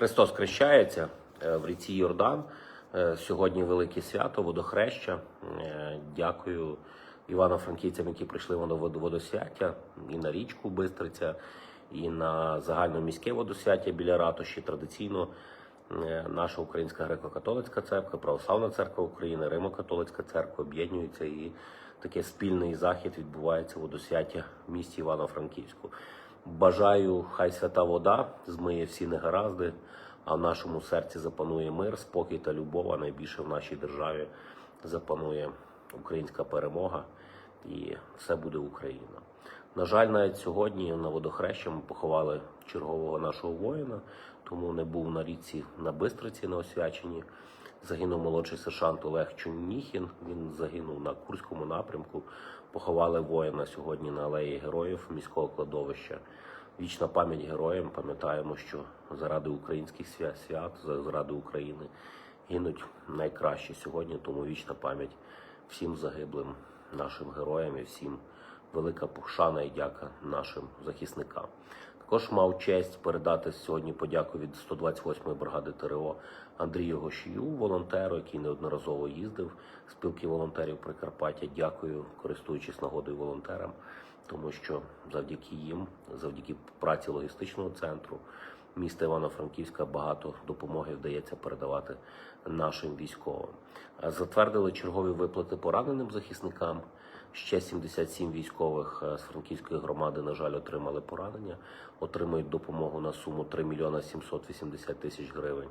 Христос хрещається е, в ріці Йордан. Е, Сьогодні велике свято, водохреща. Е, Дякую івано-франківцям, які прийшли вод- водосвяття і на річку Бистриця, і на загальноміське водосвяття біля ратуші. Традиційно наша Українська греко-католицька церква, Православна церква України, Римо-католицька церква об'єднуються і такий спільний захід відбувається водосвяття в місті Івано-Франківську. Бажаю, хай свята вода змиє всі негаразди, а в нашому серці запанує мир, спокій та любов, а найбільше в нашій державі запанує українська перемога і все буде Україна. На жаль, навіть сьогодні на водохреща ми поховали чергового нашого воїна, тому не був на річці на Бистриці на освяченні. Загинув молодший сержант Олег Чуніхін. Він загинув на Курському напрямку. Поховали воїна сьогодні на алеї героїв міського кладовища. Вічна пам'ять героям. Пам'ятаємо, що заради українських свят, заради України гинуть найкраще сьогодні. Тому вічна пам'ять всім загиблим нашим героям і всім велика пошана і дяка нашим захисникам. Також мав честь передати сьогодні подяку від 128-ї бригади ТРО Андрію Гошію, волонтеру, який неодноразово їздив спілки волонтерів Прикарпаття. Дякую, користуючись нагодою волонтерам, тому що завдяки їм, завдяки праці логістичного центру міста Івано-Франківська багато допомоги вдається передавати нашим військовим. Е, Затвердили чергові виплати пораненим захисникам. Ще 77 військових е, з франківської громади, на жаль, отримали поранення, отримують допомогу на суму 3 мільйона 780 тисяч гривень.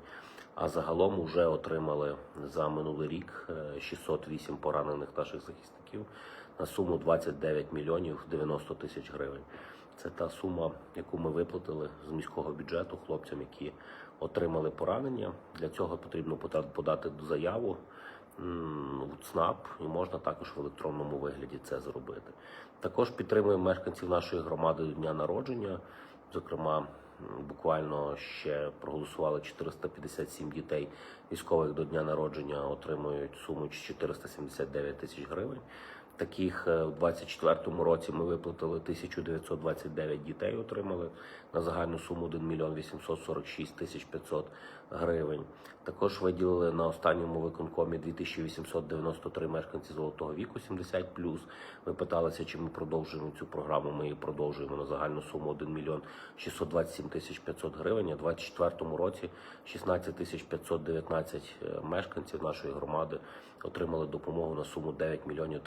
А загалом вже отримали за минулий рік е, 608 поранених наших захисників на суму 29 мільйонів 90 тисяч гривень. Це та сума, яку ми виплатили з міського бюджету хлопцям, які отримали поранення. Для цього потрібно пода- подати заяву в ЦНАП і можна також в електронному вигляді це зробити. Також підтримуємо мешканців нашої громади до дня народження. Зокрема, буквально ще проголосували 457 дітей військових до дня народження, отримують суму 479 тисяч гривень. Таких е, в 24-му році ми виплатили 1929 дітей, отримали на загальну суму 1 мільйон 846 тисяч 500 гривень. Також виділили на останньому виконкомі 2893 мешканці золотого віку 70+. Ви питалися, чи ми продовжуємо цю програму. Ми її продовжуємо на загальну суму 1 мільйон 627 тисяч 500 гривень. А в 24-му році 16 тисяч 519 е, мешканців нашої громади отримали допомогу на суму 9 мільйонів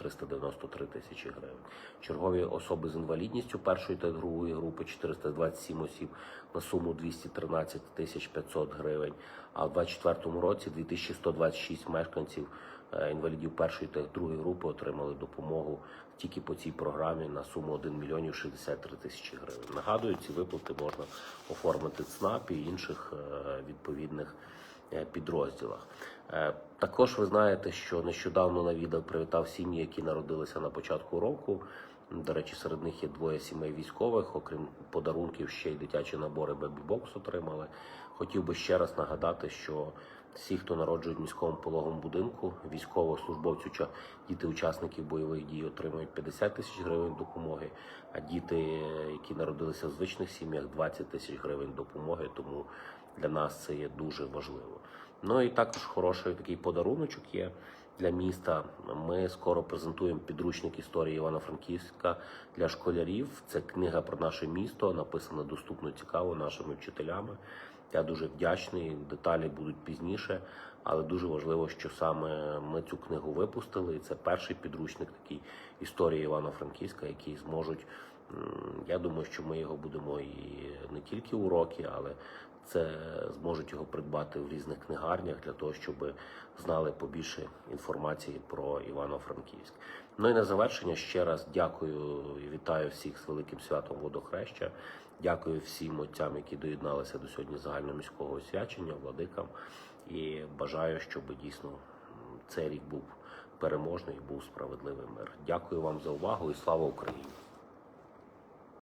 393 тисячі гривень. Чергові особи з інвалідністю першої та другої групи 427 осіб на суму 213 тисяч 500 гривень. А в 24-му році 2126 мешканців е, інвалідів першої та другої групи отримали допомогу тільки по цій програмі на суму 1 мільйонів 63 тисячі гривень. Нагадую, ці виплати можна оформити ЦНАП і інших е, відповідних підрозділах. Е, Також ви знаєте, що нещодавно на відео привітав сім'ї, які народилися на початку року. До речі, серед них є двоє сімей військових. Окрім подарунків, ще й дитячі набори бебі-бокс отримали. Хотів би ще раз нагадати, що всі, хто народжують в міському пологовому будинку, військовослужбовцю, ча- діти учасників бойових дій отримують 50 тисяч гривень допомоги, а діти, які народилися в звичних сім'ях, 20 тисяч гривень допомоги. Тому для нас це є дуже важливо. Ну і також хороший такий подаруночок є для міста. Ми скоро презентуємо підручник історії Івано-Франківська для школярів. Це книга про наше місто, написана доступно цікаво нашими вчителями. Я дуже вдячний. Деталі будуть пізніше, але дуже важливо, що саме ми цю книгу випустили. І це перший підручник такий історії Івано-Франківська, який зможуть. Я думаю, що ми його будемо і не тільки уроки, але це зможуть його придбати в різних книгарнях для того, щоб знали побільше інформації про Івано-Франківськ. Ну і на завершення ще раз дякую і вітаю всіх з великим святом водохреща. Дякую всім отцям, які доєдналися до сьогодні загальноміського освячення, владикам. І бажаю, щоб дійсно цей рік був переможний, був справедливий мир. Дякую вам за увагу і слава Україні!